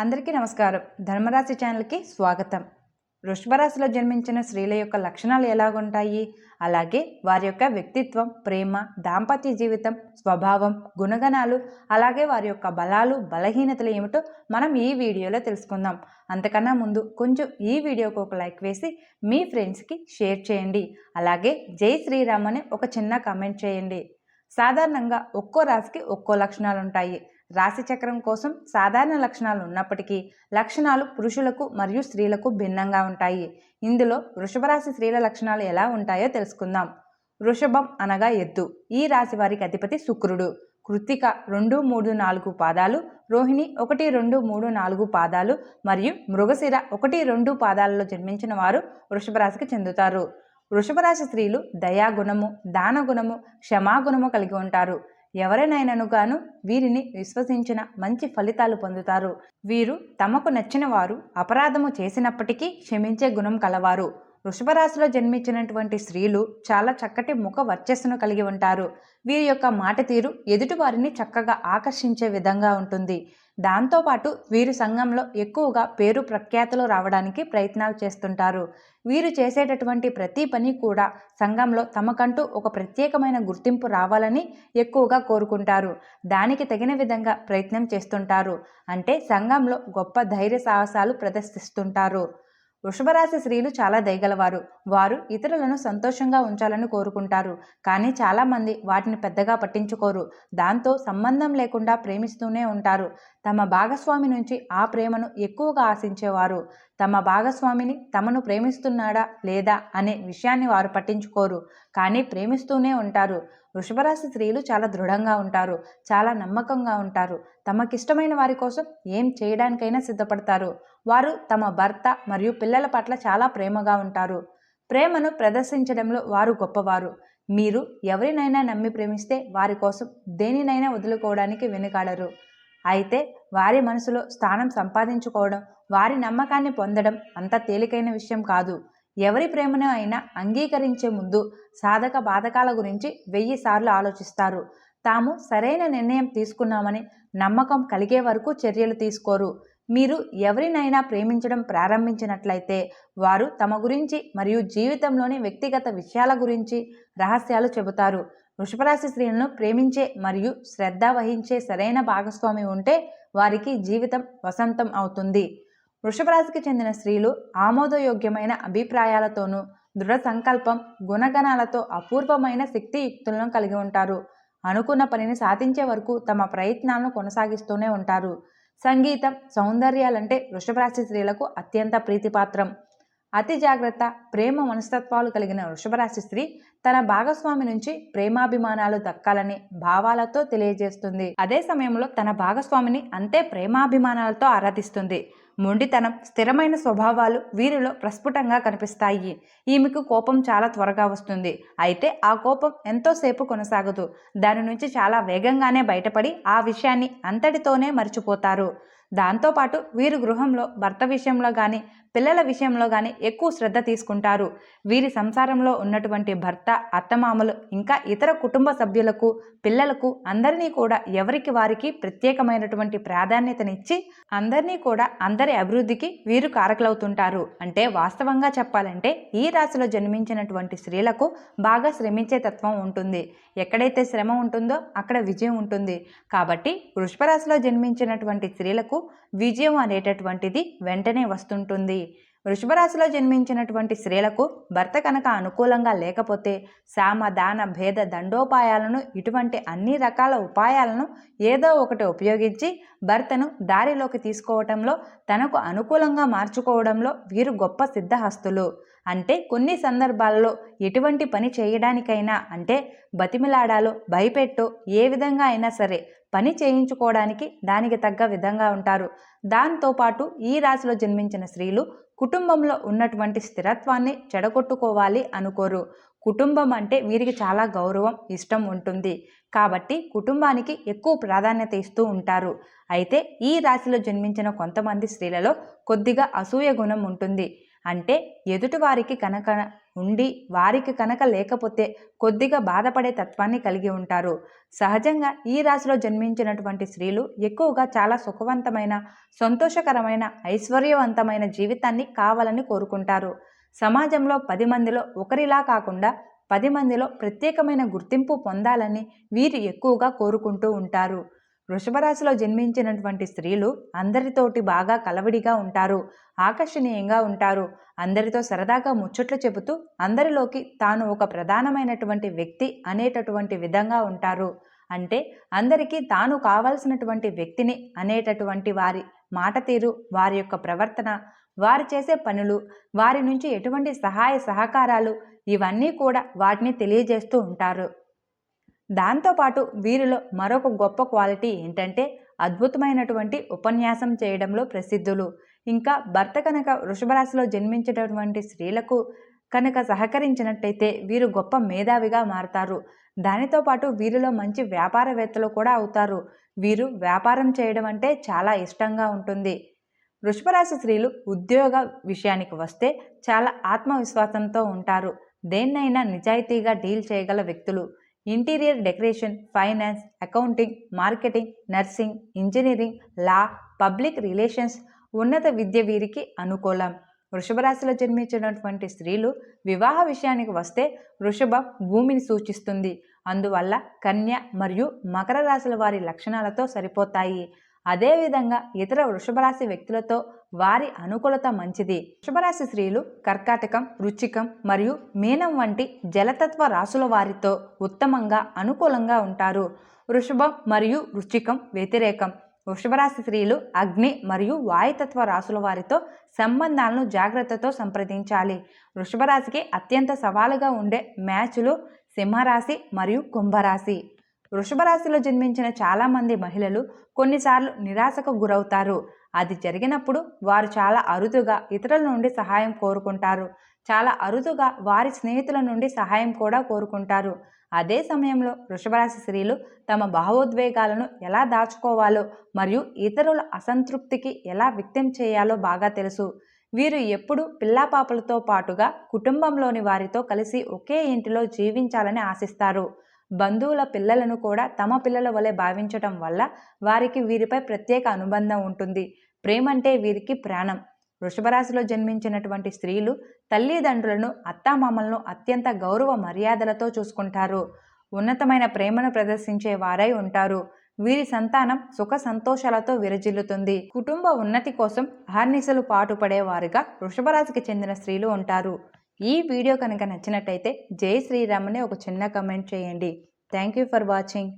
అందరికీ నమస్కారం. ధర్మరాశి ఛానల్కి స్వాగతం. వృషభరాశిలో జన్మించిన స్త్రీల యొక్క లక్షణాలు ఎలాగుంటాయి? అలాగే వారి యొక్క వ్యక్తిత్వం ప్రేమ దాంపత్య జీవితం స్వభావం గుణగణాలు అలాగే వారి యొక్క బలాలు బలహీనతలు ఏమిటో మనం ఈ వీడియోలో తెలుసుకుందాం. అంతకన్నా ముందు కొంచెం ఈ వీడియోకు ఒక లైక్ వేసి మీ ఫ్రెండ్స్కి షేర్ చేయండి. అలాగే జై శ్రీరామ్ అని ఒక చిన్న కామెంట్ చేయండి. సాధారణంగా ఒక్కో రాశికి ఒక్కో లక్షణాలు ఉంటాయి రాశి చక్రం కోసం సాధారణ లక్షణాలు ఉన్నప్పటికీ లక్షణాలు పురుషులకు మరియు స్త్రీలకు భిన్నంగా ఉంటాయి. ఇందులో వృషభ రాశి స్త్రీల లక్షణాలు ఎలా ఉంటాయో తెలుసుకుందాం. వృషభం అనగా ఎద్దు. ఈ రాశి వారికి అధిపతి శుక్రుడు. కృత్తిక రెండు మూడు నాలుగు పాదాలు రోహిణి ఒకటి రెండు మూడు నాలుగు పాదాలు మరియు మృగశిర ఒకటి రెండు పాదాలలో జన్మించిన వారు వృషభ రాశికి చెందుతారు. వృషభ రాశి స్త్రీలు దయాగుణము దానగుణము క్షమాగుణము కలిగి ఉంటారు. ఎవరినైనను గాను వీరిని విశ్వసించిన మంచి ఫలితాలు పొందుతారు. వీరు తమకు నచ్చిన వారు అపరాధము చేసినప్పటికీ క్షమించే గుణం కలవారు. వృషభరాశిలో జన్మించినటువంటి స్త్రీలు చాలా చక్కటి ముఖ వర్చస్సును కలిగి ఉంటారు. వీరి యొక్క మాట తీరు ఎదుటివారిని చక్కగా ఆకర్షించే విధంగా ఉంటుంది. దాంతోపాటు వీరు సంఘంలో ఎక్కువగా పేరు ప్రఖ్యాతులు రావడానికి ప్రయత్నాలు చేస్తుంటారు. వీరు చేసేటటువంటి ప్రతి పని కూడా సంఘంలో తమకంటూ ఒక ప్రత్యేకమైన గుర్తింపు రావాలని ఎక్కువగా కోరుకుంటారు. దానికి తగిన విధంగా ప్రయత్నం చేస్తుంటారు. అంటే సంఘంలో గొప్ప ధైర్య సాహసాలు ప్రదర్శిస్తుంటారు. వృషభరాశి స్త్రీలు చాలా దయగలవారు. వారు ఇతరులను సంతోషంగా ఉంచాలని కోరుకుంటారు. కానీ చాలామంది వాటిని పెద్దగా పట్టించుకోరు. దాంతో సంబంధం లేకుండా ప్రేమిస్తూనే ఉంటారు. తమ భాగస్వామి నుంచి ఆ ప్రేమను ఎక్కువగా ఆశించేవారు. తమ భాగస్వామిని తమను ప్రేమిస్తున్నాడా లేదా అనే విషయాన్ని వారు పట్టించుకోరు. కానీ ప్రేమిస్తూనే ఉంటారు. వృషభరాశి స్త్రీలు చాలా దృఢంగా ఉంటారు చాలా నమ్మకంగా ఉంటారు. తమకిష్టమైన వారి కోసం ఏం చేయడానికైనా సిద్ధపడతారు. వారు తమ భర్త మరియు పిల్లల పట్ల చాలా ప్రేమగా ఉంటారు. ప్రేమను ప్రదర్శించడంలో వారు గొప్పవారు. మీరు ఎవరినైనా నమ్మి ప్రేమిస్తే వారి కోసం దేనినైనా వదులుకోవడానికి వెనుకాడరు. అయితే వారి మనసులో స్థానం సంపాదించుకోవడం వారి నమ్మకాన్ని పొందడం అంత తేలికైన విషయం కాదు. ఎవరి ప్రేమను అయినా అంగీకరించే ముందు సాధక బాధకాల గురించి వెయ్యి సార్లు ఆలోచిస్తారు. తాము సరైన నిర్ణయం తీసుకున్నామని నమ్మకం కలిగే వరకు చర్యలు తీసుకోరు. మీరు ఎవరినైనా ప్రేమించడం ప్రారంభించినట్లయితే వారు తమ గురించి మరియు జీవితంలోని వ్యక్తిగత విషయాల గురించి రహస్యాలు చెబుతారు. వృషభరాశి స్త్రీలను ప్రేమించే మరియు శ్రద్ధ వహించే సరైన భాగస్వామి ఉంటే వారికి జీవితం వసంతం అవుతుంది. వృషభరాశికి చెందిన స్త్రీలు ఆమోదయోగ్యమైన అభిప్రాయాలతోనూ దృఢ సంకల్పం గుణగణాలతో అపూర్వమైన శక్తియుక్తులను కలిగి ఉంటారు. అనుకున్న పనిని సాధించే వరకు తమ ప్రయత్నాలను కొనసాగిస్తూనే ఉంటారు. సంగీతం సౌందర్యాలంటే వృషభరాశి స్త్రీలకు అత్యంత ప్రీతిపాత్రం. అతి జాగ్రత్త ప్రేమ మనస్తత్వాలు కలిగిన వృషభరాశి స్త్రీ తన భాగస్వామి నుంచి ప్రేమాభిమానాలు దక్కాలని భావాలతో తెలియజేస్తుంది. అదే సమయంలో తన భాగస్వామిని అంతే ప్రేమాభిమానాలతో ఆరాధిస్తుంది. మొండితనం స్థిరమైన స్వభావాలు వీరిలో ప్రస్ఫుటంగా కనిపిస్తాయి. ఈమెకు కోపం చాలా త్వరగా వస్తుంది. అయితే ఆ కోపం ఎంతోసేపు కొనసాగదు. దాని నుంచి చాలా వేగంగానే బయటపడి ఆ విషయాన్ని అంతటితోనే మర్చిపోతారు. దాంతోపాటు వీరు గృహంలో భర్త విషయంలో కానీ పిల్లల విషయంలో కానీ ఎక్కువ శ్రద్ధ తీసుకుంటారు. వీరి సంసారంలో ఉన్నటువంటి భర్త అత్తమామలు ఇంకా ఇతర కుటుంబ సభ్యులకు పిల్లలకు అందరినీ కూడా ఎవరికి వారికి ప్రత్యేకమైనటువంటి ప్రాధాన్యతనిచ్చి అందరినీ కూడా అందరి అభివృద్ధికి వీరు కారకులవుతుంటారు. అంటే వాస్తవంగా చెప్పాలంటే ఈ రాశిలో జన్మించినటువంటి స్త్రీలకు బాగా శ్రమించే తత్వం ఉంటుంది. ఎక్కడైతే శ్రమ ఉంటుందో అక్కడ విజయం ఉంటుంది. కాబట్టి వృషభరాశిలో జన్మించినటువంటి స్త్రీలకు విజయం అనేటటువంటిది వెంటనే వస్తుంటుంది. వృషభరాశిలో జన్మించినటువంటి స్త్రీలకు భర్త కనుక అనుకూలంగా లేకపోతే సామ దాన భేద దండోపాయాలను ఇటువంటి అన్ని రకాల ఉపాయాలను ఏదో ఒకటి ఉపయోగించి భర్తను దారిలోకి తీసుకోవటంలో తనకు అనుకూలంగా మార్చుకోవడంలో వీరు గొప్ప సిద్ధహస్తులు. అంటే కొన్ని సందర్భాల్లో ఎటువంటి పని చేయడానికైనా అంటే బతిమిలాడాలో భయపెట్టో ఏ విధంగా అయినా సరే పని చేయించుకోవడానికి దానికి తగ్గ విధంగా ఉంటారు. దాంతోపాటు ఈ రాశిలో జన్మించిన స్త్రీలు కుటుంబంలో ఉన్నటువంటి స్థిరత్వాన్ని చెడగొట్టుకోవాలి అనుకోరు. కుటుంబం అంటే వీరికి చాలా గౌరవం ఇష్టం ఉంటుంది. కాబట్టి కుటుంబానికి ఎక్కువ ప్రాధాన్యత ఇస్తూ ఉంటారు. అయితే ఈ రాశిలో జన్మించిన కొంతమంది స్త్రీలలో కొద్దిగా అసూయ గుణం ఉంటుంది. అంటే ఎదుటివారికి కనుక ఉండి వారికి కనుక లేకపోతే కొద్దిగా బాధపడే తత్వాన్ని కలిగి ఉంటారు. సహజంగా ఈ రాశిలో జన్మించినటువంటి స్త్రీలు ఎక్కువగా చాలా సుఖవంతమైన సంతోషకరమైన ఐశ్వర్యవంతమైన జీవితాన్ని కావాలని కోరుకుంటారు. సమాజంలో పది మందిలో ఒకరిలా కాకుండా పది మందిలో ప్రత్యేకమైన గుర్తింపు పొందాలని వీరు ఎక్కువగా కోరుకుంటూ ఉంటారు. వృషభరాశిలో జన్మించినటువంటి స్త్రీలు అందరితోటి బాగా కలవిడిగా ఉంటారు ఆకర్షణీయంగా ఉంటారు. అందరితో సరదాగా ముచ్చట్లు చెబుతూ అందరిలోకి తాను ఒక ప్రధానమైనటువంటి వ్యక్తి అనేటటువంటి విధంగా ఉంటారు. అంటే అందరికీ తాను కావలసినటువంటి వ్యక్తిని అనేటటువంటి వారి మాట తీరు వారి యొక్క ప్రవర్తన వారు చేసే పనులు వారి నుంచి ఎటువంటి సహాయ సహకారాలు ఇవన్నీ కూడా వాటిని తెలియజేస్తూ ఉంటారు. దాంతోపాటు వీరిలో మరొక గొప్ప క్వాలిటీ ఏంటంటే అద్భుతమైనటువంటి ఉపన్యాసం చేయడంలో ప్రసిద్ధులు. ఇంకా భర్త కనుక వృషభరాశిలో జన్మించినటువంటి స్త్రీలకు కనుక సహకరించినట్టయితే వీరు గొప్ప మేధావిగా మారతారు. దానితో పాటు వీరిలో మంచి వ్యాపారవేత్తలు కూడా అవుతారు. వీరు వ్యాపారం చేయడం అంటే చాలా ఇష్టంగా ఉంటుంది. వృషభరాశి స్త్రీలు ఉద్యోగ విషయానికి వస్తే చాలా ఆత్మవిశ్వాసంతో ఉంటారు. దేన్నైనా నిజాయితీగా డీల్ చేయగల వ్యక్తులు. Interior decoration finance accounting marketing nursing engineering law public relations ఉన్నత విద్య వీరికి అనుకూలం. వృషభరాశిలో జన్మించినటువంటి స్త్రీలు వివాహ విషయానికి వస్తే వృషభం భూమిని సూచిస్తుంది. అందువల్ల కన్య మరియు మకర రాశుల వారి లక్షణాలతో సరిపోతాయి. అదేవిధంగా ఇతర వృషభరాశి వ్యక్తులతో వారి అనుకూలత మంచిది. వృషభరాశి స్త్రీలు కర్కాటకం రుచికం మరియు మీనం వంటి జలతత్వ రాశుల వారితో ఉత్తమంగా అనుకూలంగా ఉంటారు. వృషభం మరియు రుచికం వ్యతిరేకం. వృషభరాశి స్త్రీలు అగ్ని మరియు వాయుతత్వ రాశుల వారితో సంబంధాలను జాగ్రత్తతో సంప్రదించాలి. వృషభరాశికి అత్యంత సవాలుగా ఉండే మ్యాచ్లు సింహరాశి మరియు కుంభరాశి. వృషభరాశిలో జన్మించిన చాలామంది మహిళలు కొన్నిసార్లు నిరాశకు గురవుతారు. అది జరిగినప్పుడు వారు చాలా అరుదుగా ఇతరుల నుండి సహాయం కోరుకుంటారు. చాలా అరుదుగా వారి స్నేహితుల నుండి సహాయం కూడా కోరుకుంటారు. అదే సమయంలో వృషభరాశి స్త్రీలు తమ భావోద్వేగాలను ఎలా దాచుకోవాలో మరియు ఇతరుల అసంతృప్తికి ఎలా వ్యక్తం చేయాలో బాగా తెలుసు. వీరు ఎప్పుడు పిల్లాపాపలతో పాటుగా కుటుంబంలోని వారితో కలిసి ఒకే ఇంటిలో జీవించాలని ఆశిస్తారు. బంధువుల పిల్లలను కూడా తమ పిల్లల వలె భావించటం వల్ల వారికి వీరిపై ప్రత్యేక అనుబంధం ఉంటుంది. ప్రేమంటే వీరికి ప్రాణం. వృషభరాశిలో జన్మించినటువంటి స్త్రీలు తల్లిదండ్రులను అత్తామామలను అత్యంత గౌరవ మర్యాదలతో చూసుకుంటారు. ఉన్నతమైన ప్రేమను ప్రదర్శించే వారై ఉంటారు. వీరి సంతానం సుఖ సంతోషాలతో విరజిల్లుతుంది. కుటుంబ ఉన్నతి కోసం అహర్నిశలు పాటుపడేవారుగా వృషభరాశికి చెందిన స్త్రీలు ఉంటారు. ఈ వీడియో కనుక నచ్చినట్టయితే జై శ్రీరామ్ అని ఒక చిన్న కమెంట్ చేయండి. Thank you for watching